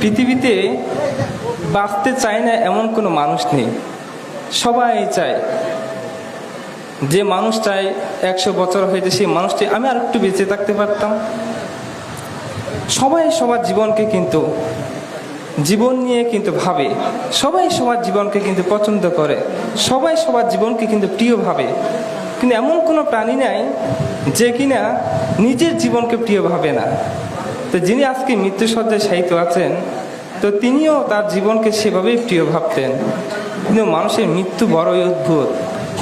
পৃথিবীতে বাঁচতে চায় না এমন কোনো মানুষ নেই। সবাই চায় যে মানুষ চায় একশো বছর হয়েছে সেই মানুষটি, আমি আর একটু বেঁচে থাকতে পারতাম। সবাই সবার জীবনকে কিন্তু, জীবন নিয়ে কিন্তু ভাবে। সবাই সবার জীবনকে কিন্তু পছন্দ করে। সবাই সবার জীবনকে কিন্তু প্রিয় ভাবে। কিন্তু এমন কোনো প্রাণী নাই যে কিনা নিজের জীবনকে প্রিয় ভাবে না। তো যিনি আজকে মৃত্যুসজ্জায় সাহিত্য আছেন, তো তিনিও তার জীবনকে সেভাবেই প্রিয় ভাবতেন। কিন্তু মানুষের মৃত্যু বড়ই অদ্ভুত।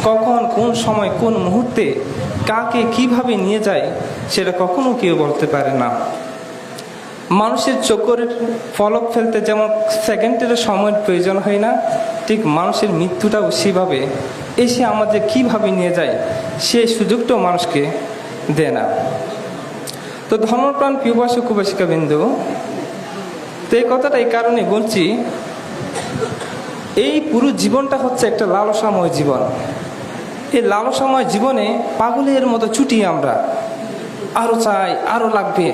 কখন, কোন সময়, কোন মুহূর্তে, কাকে কীভাবে নিয়ে যায়, সেটা কখনো কেউ বলতে পারে না। মানুষের চোখের ফলক ফেলতে যেমন সেকেন্ডের সময়ের প্রয়োজন হয় না, ঠিক মানুষের মৃত্যুটাও সেভাবে এসে আমাদের কীভাবে নিয়ে যায় সেই সুযোগটাও মানুষকে দেয় না। তো ধর্মপ্রাণ প্রিয়বাসী কুবাসিকা বিন্দু তো এই কথাটা এই কারণে বলছি, এই পুরো জীবনটা হচ্ছে একটা লালসাময় জীবন। এই লালসাময় জীবনে পাগলের মতো ছুটি আমরা। আরও চাই, আরও লাগবে।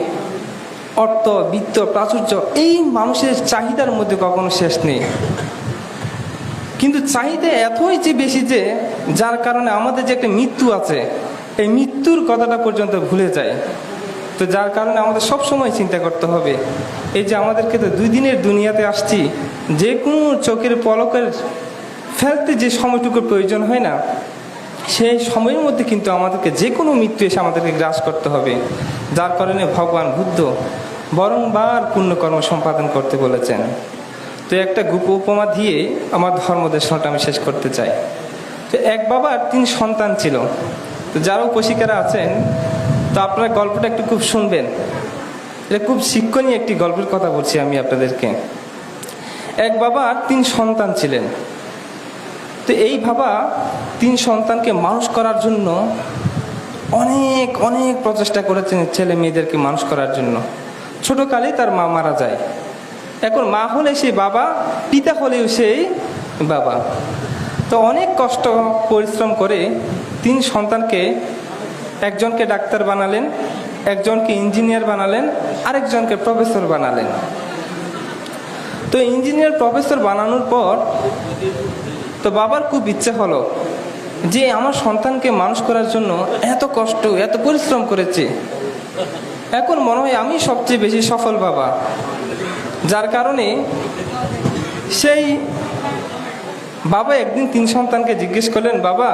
অর্থ, বিত্ত, প্রাচুর্য, এই মানুষের চাহিদার মধ্যে কখনো শেষ নেই। কিন্তু চাহিদা এতই যে বেশি যে, যার কারণে আমাদের যে একটা মৃত্যু আছে, এই মৃত্যুর কথাটা পর্যন্ত ভুলে যায় তো যার কারণে আমাদের সব সময় চিন্তা করতে হবে। এই যে আমাদেরকে তো দুই দিনের দুনিয়াতে আসছি, যে কোনো চোখের পলকের ফেলতে যে সময়টুকুর প্রয়োজন হয় না, সেই সময়ের মধ্যে কিন্তু আমাদেরকে যে কোনো মৃত্যু এসে আমাদেরকে গ্রাস করতে হবে। যার কারণে ভগবান বুদ্ধ বরংবার পুণ্যকর্ম সম্পাদন করতে বলেছেন। তো একটা গুপ উপমা দিয়ে আমার ধর্ম দেশনাটা আমি শেষ করতে চাই। তো এক বাবার তিন সন্তান ছিল। তো যারা উপশিকারা আছেন তো আপনারা গল্পটা একটু খুব শুনবেন। এটা খুব শিক্ষণীয় একটি গল্পের কথা বলছি আমি আপনাদেরকে। এক বাবার তিন সন্তান ছিলেন। তো এই বাবা তিন সন্তানকে মানুষ করার জন্য অনেক অনেক প্রচেষ্টা করেছেন ছেলে মেয়েদেরকে মানুষ করার জন্য। ছোটকালে তার মা মারা যায়। এখন মা হলে সেই বাবা, পিতা হলেও সেই বাবা। তো অনেক কষ্ট, পরিশ্রম করে তিন সন্তানকে একজনকে ডাক্তার বানালেন, একজনকে ইঞ্জিনিয়ার বানালেন, আরেকজনকে প্রফেসর বানালেন। তো ইঞ্জিনিয়ার, প্রফেসর বানানোর পর তো বাবার খুব ইচ্ছে হলো যে আমার সন্তানকে মানুষ করার জন্য এত কষ্ট, এত পরিশ্রম করেছে। এখন মনে হয় আমি সবচেয়ে বেশি সফল বাবা। যার কারণে সেই বাবা একদিন তিন সন্তানকে জিজ্ঞেস করলেন, বাবা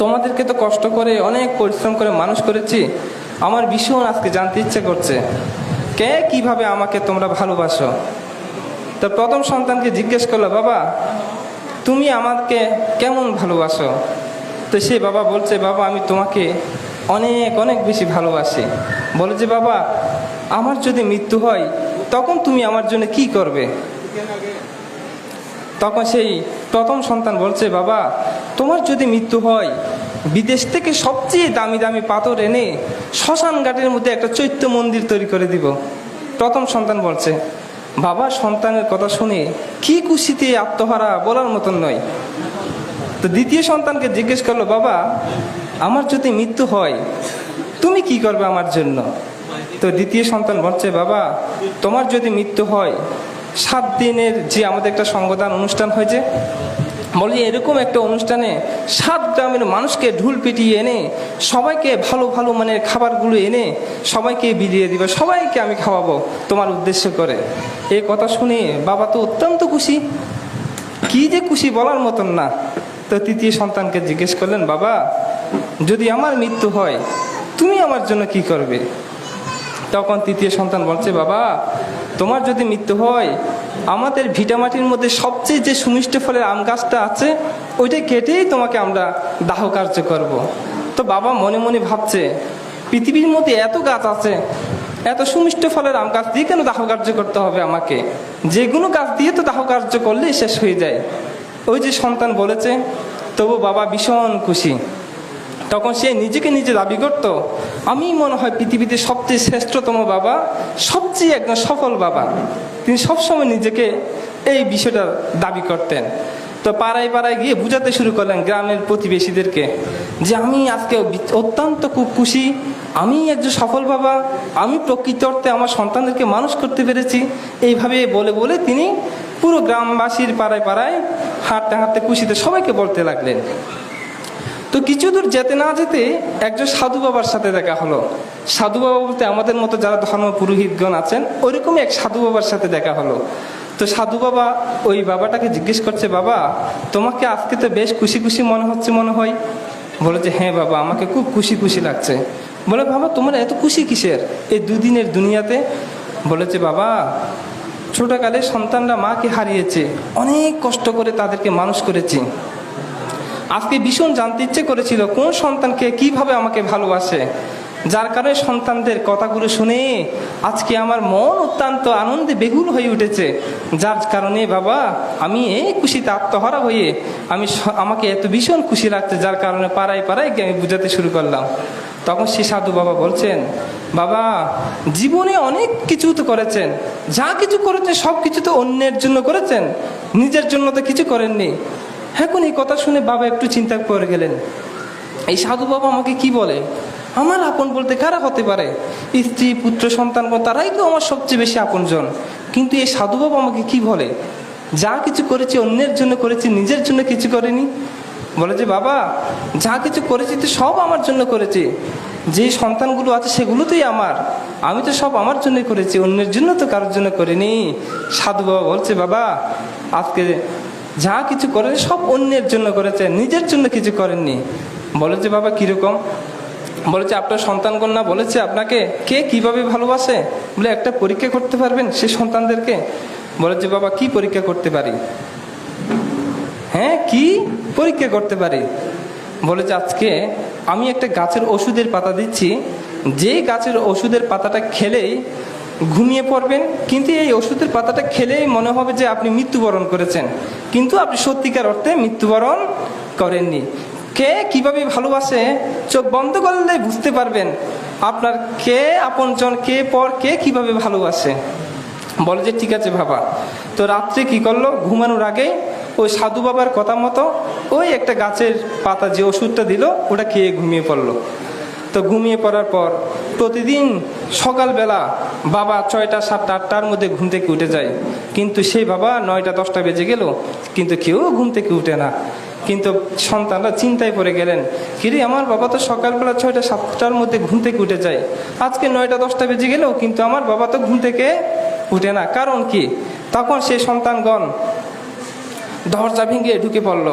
তোমাদেরকে তো কষ্ট করে, অনেক পরিশ্রম করে মানুষ করেছি। আমার ভীষণ আজকে জানতে ইচ্ছে করছে, কে কীভাবে আমাকে তোমরা ভালোবাসো? তো প্রথম সন্তানকে জিজ্ঞেস করল, বাবা, তুমি আমাকে কেমন ভালোবাসো? তো সে বাবা বলছে, বাবা, আমি তোমাকে অনেক অনেক বেশি ভালোবাসি। বলে যে, বাবা, আমার যদি মৃত্যু হয়, তখন তুমি আমার জন্য কি করবে? তখন সেই প্রথম সন্তান বলছে, বাবা তোমার যদি মৃত্যু হয়, বিদেশ থেকে সবচেয়ে দামি দামি পাথর এনে শ্মশান ঘাটের মধ্যে একটা চৈত্য মন্দির তৈরি করে দিব। প্রথম সন্তান বলছে, বাবা, সন্তানের কথা শুনে কি খুশিতে আত্মহারা বলার মতন নয়। তো দ্বিতীয় সন্তানকে জিজ্ঞেস করল, বাবা, আমার যদি মৃত্যু হয়, তুমি কি করবে আমার জন্য? তো দ্বিতীয় সন্তান বলছে, বাবা, তোমার যদি মৃত্যু হয়, সাত দিনের যে আমাদের একটা সংগদান অনুষ্ঠান হয়েছে বলি এরকম একটা অনুষ্ঠানে সাত গ্রামের মানুষকে ঢুল পিটিয়ে এনে, সবাইকে ভালো ভালো মানে খাবারগুলো এনে সবাইকে বিলিয়ে দিবে, সবাইকে আমি খাওয়াবো তোমার উদ্দেশ্য করে। এই কথা শুনে বাবা তো অত্যন্ত খুশি। কি যে খুশি বলার মতন না। তো তৃতীয় সন্তানকে জিজ্ঞেস করলেন, বাবা, যদি আমার মৃত্যু হয়, তুমি আমার জন্য কি করবে? তখন তৃতীয় সন্তান বলছে, বাবা, তোমার যদি মৃত্যু হয় আমাদের ভিটামাটির মধ্যে সবচেয়ে যে সুমিষ্ট ফলের আম গাছটা আছে, ওইটা কেটেই তোমাকে আমরা দাহ কার্য করব। তো বাবা মনে মনে ভাবছে, পৃথিবীর মধ্যে এত গাছ আছে, এত সুমিষ্ট ফলের আম গাছ দিয়ে কেন দাহ কার্য করতে হবে আমাকে? যে কোনো গাছ দিয়ে তো দাহ কার্য করলেই শেষ হয়ে যায়। ওই যে সন্তান বলেছে, তবু বাবা ভীষণ খুশি। তখন সে নিজেকে নিজে দাবি করত আমি মনে হয় পৃথিবীতে সবচেয়ে শ্রেষ্ঠতম বাবা, সবচেয়ে একজন সফল বাবা। তিনি সবসময় নিজেকে এই বিষয়টা দাবি করতেন। তো পাড়ায় পাড়ায় গিয়ে বুঝাতে শুরু করলেন গ্রামের প্রতিবেশীদেরকে যে আমি আজকে অত্যন্ত খুব খুশি, আমি একজন সফল বাবা, আমি প্রকৃত অর্থে আমার সন্তানদেরকে মানুষ করতে পেরেছি। এইভাবে বলে বলে তিনি পুরো গ্রামবাসীর পাড়ায় পাড়ায় হাঁটতে হাঁটতে খুশিতে সবাইকে বলতে লাগলেন। তো কিছু দূর যেতে না যেতে একজন সাধু বাবার সাথে দেখা হলো। সাধু বাবা বলতে আমাদের মতো যারা ধর্ম পুরোহিতগণ আছেন ওইরকমই এক সাধু বাবার সাথে দেখা হলো। তো সাধু বাবা ওই বাবাটাকে জিজ্ঞেস করছে, বাবা, তোমাকে আজকে তো বেশ খুশি খুশি মনে হচ্ছে মনে হয়। বলে যে হ্যাঁ বাবা, আমাকে খুব খুশি খুশি লাগছে। বলে, বাবা, তোমার এত খুশি কিসের? এই দুদিনের দুনিয়াতে বলেছে বাবা, ছোটকালে সন্তানরা মাকে হারিয়েছে। অনেক কষ্ট করে তাদেরকে মানুষ করেছি। আজকে ভীষণ জানতে ইচ্ছে করেছিল, কোন সন্তানকে কীভাবে আমাকে ভালোবাসে? যার কারণে সন্তানদের কথাগুলো শুনে আজকে আমার মন অত্যন্ত আনন্দে বেগুল হয়ে উঠেছে। যার কারণে, বাবা, আমি এই খুশিতে আত্মহারা হয়ে আমি আমাকে এত ভীষণ খুশি লাগছে, যার কারণে পাড়ায় পাড়ায় আমি বুঝাতে শুরু করলাম। তখন সে সাধু বাবা বলছেন, বাবা, জীবনে অনেক কিছু তো করেছেন, যা কিছু করেছেন সব কিছু তো অন্যের জন্য করেছেন, নিজের জন্য তো কিছু করেননি। এখন এই কথা শুনে বাবা একটু চিন্তা করে গেলেন। এই সাধু বাবা আমাকে কি বলে? আমার আপন বলতে কারা হতে পারে? স্ত্রী, পুত্র, সন্তান তারাই তো আমার সবচেয়ে বেশি আপনজন। কিন্তু এই সাধু বাবা আমাকে কি বলে? যা কিছু করেছি অন্যের জন্য করেছি, নিজের জন্য কিছু করেনি। বলে যে, বাবা, যা কিছু করেছি তো সব আমার জন্য করেছি। যে সন্তানগুলো আছে সেগুলো তোই আমার। আমি তো সব আমার জন্যই করেছি, অন্যের জন্য তো কারোর জন্য করিনি। সাধু বাবা বলছে, বাবা, আজকে যা কিছু করেছে, সব অন্যের জন্য করেছে, নিজের জন্য কিছু করেননি। বলে যে বাবা, কীরকম? বলেছে, আপনার সন্তানগণ না বলেছে আপনাকে, কে কীভাবে ভালোবাসে? বলে, একটা পরীক্ষা করতে পারবেন সে সন্তানদেরকে? বলে যে বাবা, কি পরীক্ষা করতে পারি? হ্যাঁ কি পরীক্ষা করতে পারি? বলেছে, আজকে আমি একটা গাছের ওষুধের পাতা দিচ্ছি। যে গাছের ওষুধের পাতাটা খেলেই ঘুমিয়ে পড়বেন, কিন্তু এই ওষুধের পাতাটা খেলেই মনে হবে যে আপনি মৃত্যুবরণ করেছেন। কিন্তু আপনি সত্যিকার অর্থে মৃত্যুবরণ করেননি। কে কীভাবে ভালোবাসে, চোখ বন্ধ করলে বুঝতে পারবেন আপনার কে আপনজন কে পর কে কীভাবে ভালোবাসে। বলে যে, ঠিক আছে বাবা। তো রাত্রে কি করল? ঘুমানোর আগে ওই সাধু বাবার কথা মতো ওই একটা গাছের পাতা যে ওষুধটা দিল, ওটা খেয়ে ঘুমিয়ে পড়ল। তো ঘুমিয়ে পড়ার পর প্রতিদিন সকালবেলা বাবা ছয়টা, সাতটা, আটটার মধ্যে ঘুম থেকে উঠে যায়। কিন্তু সেই বাবা নয়টা, দশটা বেজে গেল, কিন্তু কেউ ঘুম থেকে উঠে না। কিন্তু সন্তানরা চিন্তায় পড়ে গেলেন, কিরে, আমার বাবা তো সকালবেলা ছয়টা, সাতটার মধ্যে ঘুম থেকে উঠে যায়। আজকে নয়টা, দশটা বেজে গেল, কিন্তু আমার বাবা তো ঘুম থেকে উঠে না। কারণ কি? তখন সেই সন্তানগণ দরজা ভেঙে ঢুকে পড়ল।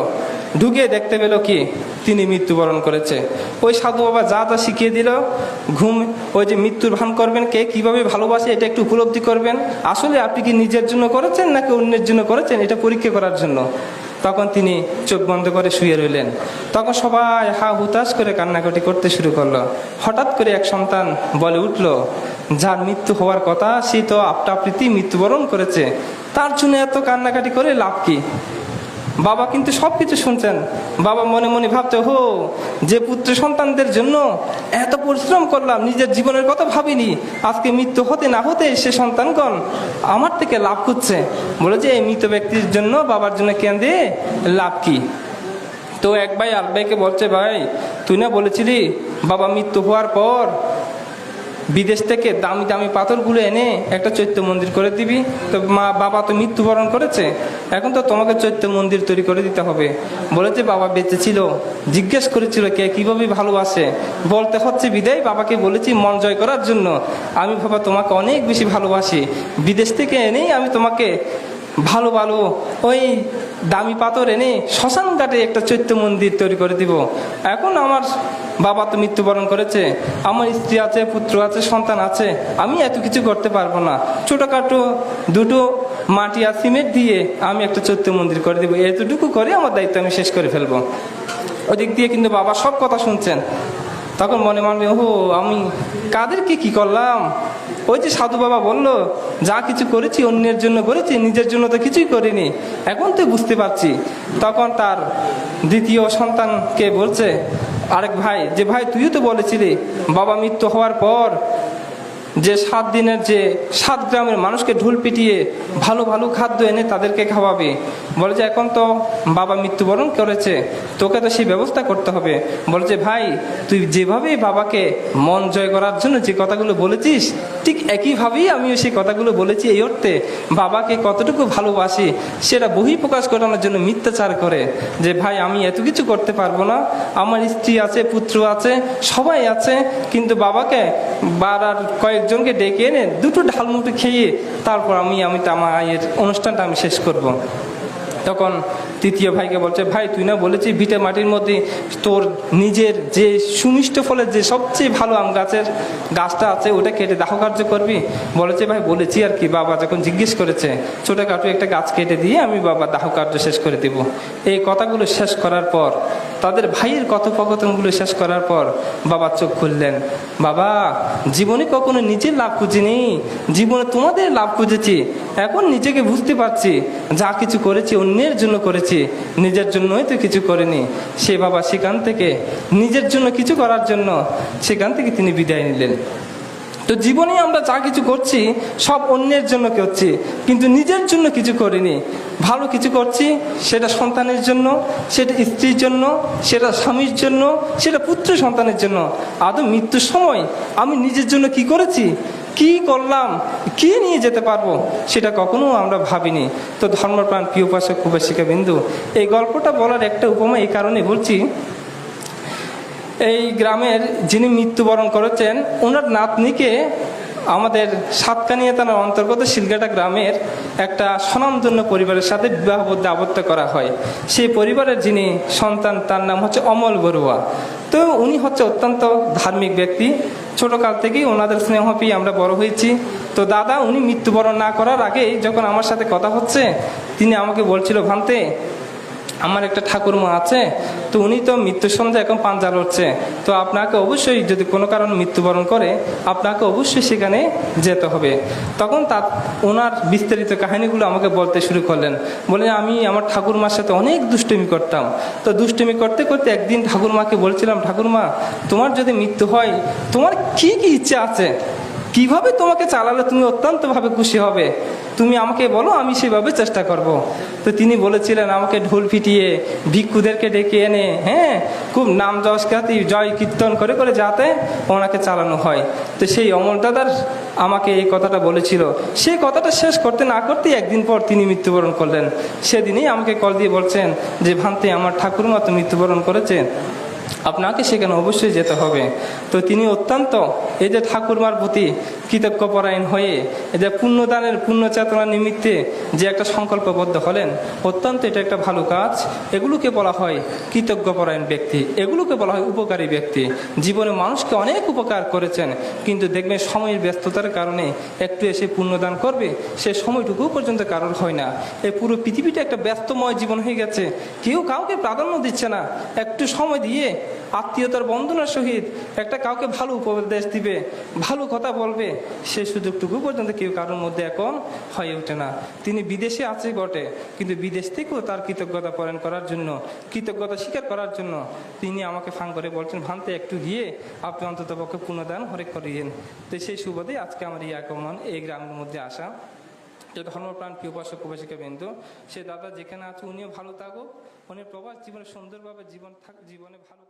ঢুকে দেখতে পেল কি? তিনি মৃত্যুবরণ করেছে। ওই সাধু বাবা যা যা শিখিয়ে দিল, ঘুম, ওই যে মৃত্যুর ভান করবেন, কে কীভাবে ভালোবাসে এটা একটু উপলব্ধি করবেন। আসলে আপনি কি নিজের জন্য করেছেন নাকি অন্যের জন্য করেছেন এটা পরীক্ষা করার জন্য? তখন তিনি চোখ বন্ধ করে শুয়ে রইলেন। তখন সবাই হা হুতাশ করে কান্নাকাটি করতে শুরু করল। হঠাৎ করে এক সন্তান বলে উঠল, যার মৃত্যু হওয়ার কথা, সে তো আপটা মৃত্যুবরণ করেছে। তার জন্য এত কান্নাকাটি করে লাভ কি? বাবা কিন্তু সব কিছু শুনছেন। বাবা মনে মনে ভাবতে হো যে পুত্র সন্তানদের জন্য এত পরিশ্রম করলাম, নিজের জীবনের কথা ভাবিনি, আজকে মৃত্যু হতে না হতে সে সন্তানগণ আমার থেকে লাভ করছে বলে যে, এই মৃত ব্যক্তির জন্য বাবার জন্য কেন্দ্রে লাভ কি? তো এক ভাই আর ভাইকে বলছে, ভাই, তুই না বলেছিলি, বাবা মৃত্যু হওয়ার পর বিদেশ থেকে দামি দামি পাথরগুলো এনে একটা চৈত্য মন্দির করে দিবি। তো মা, বাবা তো মৃত্যুবরণ করেছে। এখন তো তোমাকে চৈত্য মন্দির তৈরি করে দিতে হবে। বলেছে বাবা বেঁচে ছিল জিজ্ঞেস করেছিল, কে কীভাবে ভালোবাসে? বলতে হচ্ছে, বিদায় বাবাকে বলেছি মন জয় করার জন্য। আমি বাবা তোমাকে অনেক বেশি ভালোবাসি। বিদেশ থেকে এনেই আমি তোমাকে ভালো ভালো ওই দামি পাথর এনে শ্মশান ঘাটে একটা চৈত্য মন্দির তৈরি করে দিব। এখন আমার বাবা তো মৃত্যুবরণ করেছে, আমার স্ত্রী আছে, পুত্র আছে, সন্তান আছে, আমি এত কিছু করতে পারব না। ছোটোখাটো দুটো মাটি আর সিমেন্ট দিয়ে আমি একটা চৈত্য মন্দির করে দেবো। এতটুকু করে আমার দায়িত্ব আমি শেষ করে ফেলব। ওদিক দিয়ে কিন্তু বাবা সব কথা শুনছেন। তখন মনে মনে ও আমি কাদেরকে কি করলাম? ওই যে সাধু বাবা বলল, যা কিছু করেছি অন্যের জন্য করেছি, নিজের জন্য তো কিছুই করিনি। এখন তো বুঝতে পারছি। তখন তার দ্বিতীয় সন্তানকে বলছে, আরেক ভাই, যে ভাই তুইও তো বলেছিলি, বাবা মৃত্যু হওয়ার পর যে সাত দিনের যে সাত গ্রামের মানুষকে ঢুল পিটিয়ে ভালো ভালো খাদ্য এনে তাদেরকে খাওয়াবে। বলে যে, এখন তো বাবা মৃত্যুবরণ করেছে, তোকে তো সেই ব্যবস্থা করতে হবে। বলে যে, ভাই, তুই যেভাবে বাবাকে মন জয় করার জন্য যে কথাগুলো বলেছিস, ঠিক একইভাবেই আমিও সেই কথাগুলো বলেছি এই অর্থে বাবাকে কতটুকু ভালোবাসি, সেটা বহি প্রকাশ করানোর জন্য মিথ্যাচার করে যে, ভাই, আমি এত কিছু করতে পারব না। আমার স্ত্রী আছে, পুত্র আছে, সবাই আছে, কিন্তু বাবাকে বার আর কয়েকজনকে ডেকে এনে দুটো ঢালমুটি খেয়ে তারপর আমি আমি আমার এর অনুষ্ঠানটা আমি শেষ করব। তখন তৃতীয় ভাইকে বলছে, ভাই, তুই না বলেছি ভিটে মাটির মধ্যে তোর নিজের যে সুমিষ্ট ফলের যে সবচেয়ে ভালো আম গাছের গাছটা আছে, ওটা কেটে দাহ কার্য করবি? বলেছে, ভাই, বলেছি আর কি। বাবা যখন জিজ্ঞেস করেছে, ছোটোখাটো একটা গাছ কেটে দিয়ে আমি বাবা দাহ কার্য শেষ করে দিব। এই কথাগুলো শেষ করার পর, তাদের ভাইয়ের কথোপকথনগুলো শেষ করার পর বাবা চোখ খুললেন। বাবা, জীবনে কখনো নিজের লাভ খুঁজিনি। জীবনে তোমাদের লাভ খুঁজেছি। এখন নিজেকে বুঝতে পারছি। যা কিছু করেছি অন্যের জন্য করেছি। নিজের জন্যই তো কিছু করেনি। সে বাবা সেখান থেকে নিজের জন্য কিছু করার জন্য সেখান থেকে তিনি বিদায় নিলেন। তো জীবনে আমরা যা কিছু করছি, সব অন্যের জন্য করছি, কিন্তু নিজের জন্য কিছু করিনি। ভালো কিছু করছি, সেটা সন্তানের জন্য, সেটা স্ত্রীর জন্য, সেটা স্বামীর জন্য, সেটা পুত্র সন্তানের জন্য। আদৌ মৃত্যুর সময় আমি নিজের জন্য কি করেছি? কি করলাম? কি নিয়ে যেতে পারব? সেটা কখনো আমরা ভাবিনি। তো ধর্মপ্রাণ প্রিয় উপাসক, উপাসিকা বিন্দু, এই গল্পটা বলার একটা উপমা এই কারণে বলছি এই গ্রামের যিনি মৃত্যুবরণ করেছেন, ওনার নাতনিকে আমাদের সাতকানিয়া থানার অন্তর্গত শিলগাটা গ্রামের একটা স্বনামধন্য পরিবারের সাথে বিবাহবদ্ধ আবদ্ধ করা হয়। সেই পরিবারের যিনি সন্তান, তার নাম হচ্ছে অমল বড়ুয়া। তো উনি হচ্ছে অত্যন্ত ধার্মিক ব্যক্তি। ছোটকাল থেকেই ওনাদের স্নেহ পেয়ে আমরা বড় হয়েছি। তো দাদা, উনি মৃত্যুবরণ না করার আগেই যখন আমার সাথে কথা হচ্ছে, তিনি আমাকে বলছিল, ভান্তে আমার একটা ঠাকুরমা আছে, তো উনি তো মৃত্যুর সন্ধ্যা এখন পাঞ্জা লড়ছে। তো আপনাকে অবশ্যই যদি কোনো কারণে মৃত্যুবরণ করে, আপনাকে অবশ্যই সেখানে যেতে হবে। তখন তার, ওনার বিস্তারিত কাহিনীগুলো আমাকে বলতে শুরু করলেন। বলে, আমি আমার ঠাকুরমার সাথে অনেক দুষ্টুমি করতাম। তো দুষ্টুমি করতে করতে একদিন ঠাকুরমাকে বলছিলাম, ঠাকুরমা, তোমার যদি মৃত্যু হয়, তোমার কি কি ইচ্ছা আছে? কীভাবে তোমাকে চালালে তুমি অত্যন্তভাবে খুশি হবে? তুমি আমাকে বলো, আমি সেভাবে চেষ্টা করব। তো তিনি বলেছিলেন, আমাকে ঢোল পিটিয়ে ভিক্ষুদেরকে ডেকে এনে হ্যাঁ খুব নাম যশ খ্যাতি জয় কীর্তন করে করে যাতে ওনাকে চালানো হয়। তো সেই অমল দাদার আমাকে এই কথাটা বলেছিল। সেই কথাটা শেষ করতে না করতেই একদিন পর তিনি মৃত্যুবরণ করলেন। সেদিনই আমাকে কল দিয়ে বলছেন যে, ভান্তে, আমার ঠাকুরমা তো মৃত্যুবরণ করেছে আপনাকে সেখানে অবশ্যই যেতে হবে। তো তিনি অত্যন্ত এই যে ঠাকুরমার প্রতি কৃতজ্ঞপরায়ণ হয়ে এই যে পুণ্যদানের পুণ্য চেতনা নিমিত্তে যে একটা সংকল্পবদ্ধ হলেন, অত্যন্ত এটা একটা ভালো কাজ। এগুলোকে বলা হয় কৃতজ্ঞপরায়ণ ব্যক্তি। এগুলোকে বলা হয় উপকারী ব্যক্তি। জীবনে মানুষকে অনেক উপকার করেছেন, কিন্তু দেখবেন সময়ের ব্যস্ততার কারণে একটু এসে পুণ্যদান করবে, সে সময়টুকু পর্যন্ত কারোর হয় না। এই পুরো পৃথিবীটা একটা ব্যস্তময় জীবন হয়ে গেছে। কেউ কাউকে প্রাধান্য দিচ্ছে না। একটু সময় দিয়ে আত্মীয়তার বন্ধনের সহিত একটা কাউকে ভালো উপদেশ দিবে, ভালো কথা বলবে, সে সুযোগটুকু পর্যন্ত কেউ কারোর মধ্যে এখন হয়ে ওঠে না। তিনি বিদেশে আছে বটে, কিন্তু বিদেশ থেকেও তার কৃতজ্ঞতা পরায়ণ করার জন্য, কৃতজ্ঞতা স্বীকার করার জন্য তিনি আমাকে ফাং করে বলছেন, ভান্তে, একটু গিয়ে আপনি অন্তত পক্ষে পুনর্দান হরে করিয়েন। তো সেই সুবাদে আজকে আমার এই আগমন, এই গ্রামের মধ্যে আসা। তো ধর্মপ্রাণ প্রিয় উপাসক, উপাসিকা বিন্দু, সে দাদা যেখানে আছে, উনিও ভালো থাকুক। উনি প্রবাস জীবনে সুন্দরভাবে জীবন থাক, জীবনে ভালো